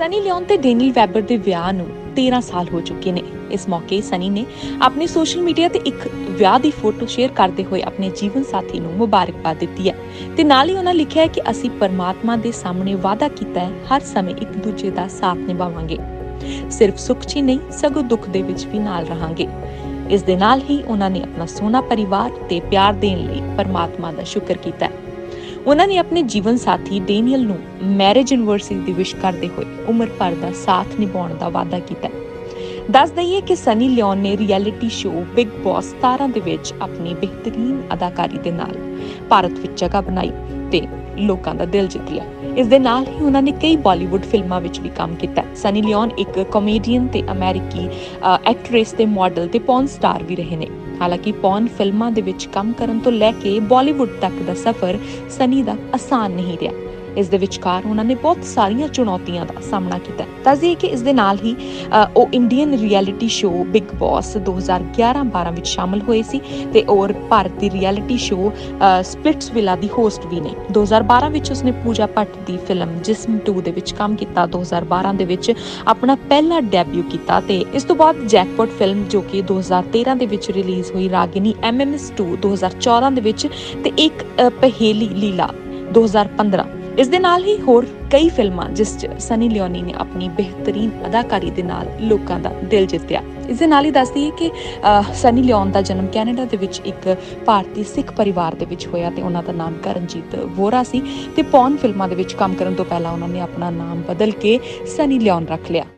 Sunny Leone ਤੇ Daniel Weber ਦੇ ਵਿਆਹ ਨੂੰ 13 ਸਾਲ ਹੋ ਚੁੱਕੇ ਨੇ। ਇਸ ਮੌਕੇ ਸਨੀ ਨੇ ਆਪਣੇ ਸੋਸ਼ਲ ਮੀਡੀਆ ਤੇ ਇੱਕ ਵਿਆਹ ਦੀ ਫੋਟੋ ਸ਼ੇਅਰ ਕਰਦੇ ਹੋਏ ਆਪਣੇ ਜੀਵਨ ਸਾਥੀ ਨੂੰ ਮੁਬਾਰਕਬਾਦ ਦਿੱਤੀ ਹੈ ਤੇ ਨਾਲ ਹੀ ਉਹਨਾਂ ਲਿਖਿਆ ਹੈ ਕਿ ਅਸੀਂ ਪਰਮਾਤਮਾ ਦੇ ਸਾਹਮਣੇ ਵਾਅਦਾ ਕੀਤਾ ਹੈ, ਹਰ ਸਮੇਂ ਇੱਕ ਦੂਜੇ ਦਾ ਸਾਥ ਨਿਭਾਵਾਂਗੇ। ਸਿਰਫ ਸੁੱਖ 'ਚ ਹੀ ਨਹੀਂ, ਸਗੋਂ ਦੁੱਖ ਦੇ ਵਿੱਚ ਵੀ ਨਾਲ ਰਹਾਂਗੇ। ਇਸ ਦੇ ਨਾਲ ਹੀ ਉਹਨਾਂ ਨੇ ਆਪਣਾ ਸੋਹਣਾ ਪਰਿਵਾਰ ਤੇ ਪਿਆਰ ਦੇਣ ਲਈ ਪਰਮਾਤਮਾ ਦਾ ਸ਼ੁਕਰ ਕੀਤਾ ਹੈ। ਉਹਨਾਂ ਨੇ ਆਪਣੇ ਜੀਵਨ ਸਾਥੀ ਡੇਨੀਅਲ ਨੂੰ ਮੈਰਿਜ ਐਨਵਰਸਰੀ ਦੀ ਵਿਸ਼ ਕਰਦੇ ਹੋਏ ਉਮਰ ਭਰ ਦਾ ਸਾਥ ਨਿਭਾਉਣ ਦਾ ਵਾਅਦਾ ਕੀਤਾ ਦੱਸ ਦਈਏ ਕਿ ਸਨੀ ਲਿਓਨ ਨੇ ਰਿਐਲਿਟੀ ਸ਼ੋਅ ਬਿਗ ਬੌਸ 17 ਦੇ ਵਿੱਚ ਆਪਣੀ ਬਿਹਤਰੀਨ ਅਦਾਕਾਰੀ ਦੇ ਨਾਲ ਭਾਰਤ ਵਿੱਚ ਜਗ੍ਹਾ ਬਣਾਈ ਤੇ ਲੋਕਾਂ ਦਾ ਦਿਲ ਜਿੱਤ ਲਿਆ। ਇਸ ਦੇ ਨਾਲ ਹੀ ਉਹਨਾਂ ਨੇ ਕਈ ਬਾਲੀਵੁੱਡ ਫਿਲਮਾਂ ਵਿੱਚ ਵੀ ਕੰਮ ਕੀਤਾ ਸਨੀ ਲਿਓਨ ਇੱਕ ਕਾਮੇਡੀਅਨ ਤੇ ਅਮਰੀਕੀ ਐਕਟ੍ਰੈਸ ਤੇ ਮਾਡਲ ਤੇ ਪੌਨ ਸਟਾਰ ਵੀ ਰਹੇ ਨੇ। ਹਾਲਾਂਕਿ ਪੌਨ ਫਿਲਮਾਂ ਦੇ ਵਿੱਚ ਕੰਮ ਕਰਨ ਤੋਂ ਲੈ ਕੇ ਬਾਲੀਵੁੱਡ ਤੱਕ ਦਾ ਸਫ਼ਰ ਸਨੀ ਦਾ ਆਸਾਨ ਨਹੀਂ ਰਿਹਾ। ਇਸ ਦੇ ਵਿਚਕਾਰ ਉਹਨਾਂ ਨੇ ਬਹੁਤ ਸਾਰੀਆਂ ਚੁਣੌਤੀਆਂ ਦਾ ਸਾਹਮਣਾ ਕੀਤਾ। ਹੈ। ਕਿ ਇਸ ਦੇ ਨਾਲ ਹੀ ਉਹ Indian reality show Bigg Boss 2011-12 ਵਿੱਚ ਸ਼ਾਮਲ ਹੋਏ ਸੀ ਤੇ ਔਰ ਭਾਰਤੀ ਰਿਐਲਿਟੀ ਸ਼ੋਅ ਸਪਲਿਟਸ ਵਿਲਾ ਦੀ ਹੋਸਟ ਵੀ ਨੇ। 2012 ਵਿੱਚ ਉਸਨੇ ਪੂਜਾ ਭੱਟ ਦੀ ਫਿਲਮ ਜਿਸਮ 2 ਦੇ ਵਿੱਚ ਕੰਮ ਕੀਤਾ। 2012 ਦੇ ਵਿੱਚ ਆਪਣਾ ਪਹਿਲਾ ਡੈਬਿਊ ਕੀਤਾ ਤੇ ਇਸ ਤੋਂ ਬਾਅਦ ਜੈਕਪਾਟ ਫਿਲਮ ਜੋ ਕਿ 2013 ਦੇ ਵਿੱਚ ਰਿਲੀਜ਼ ਹੋਈ ਰਾਗਿਨੀ ਐਮਐਮਐਸ 2 2014 ਦੇ ਵਿੱਚ ਤੇ ਇੱਕ ਪਹੇਲੀ ਲੀਲਾ 2015 ਇਸ ਦੇ ਨਾਲ ਹੀ ਹੋਰ ਕਈ ਫਿਲਮਾਂ, ਜਿਸ 'ਚ ਸਨੀ ਲਿਓਨੀ ਨੇ ਆਪਣੀ ਬਿਹਤਰੀਨ ਅਦਾਕਾਰੀ ਦੇ ਨਾਲ ਲੋਕਾਂ ਦਾ ਦਿਲ ਜਿੱਤਿਆ। ਇਸ ਦੇ ਨਾਲ ਹੀ ਦੱਸਦੀ ਹੈ ਕਿ ਸਨੀ ਲਿਓਨ ਦਾ ਜਨਮ ਕੈਨੇਡਾ ਦੇ ਵਿੱਚ ਇੱਕ ਭਾਰਤੀ ਸਿੱਖ ਪਰਿਵਾਰ ਦੇ ਵਿੱਚ ਹੋਇਆ ਤੇ ਉਹਨਾਂ ਦਾ ਨਾਮ ਕਰਨਜੀਤ ਵੋਰਾ ਸੀ ਤੇ ਪੌਨ ਫਿਲਮਾਂ ਦੇ ਵਿੱਚ ਕੰਮ ਕਰਨ ਤੋਂ ਪਹਿਲਾਂ ਉਹਨਾਂ ਨੇ ਆਪਣਾ ਨਾਮ ਬਦਲ ਕੇ ਸਨੀ ਲਿਓਨ ਰੱਖ ਲਿਆ।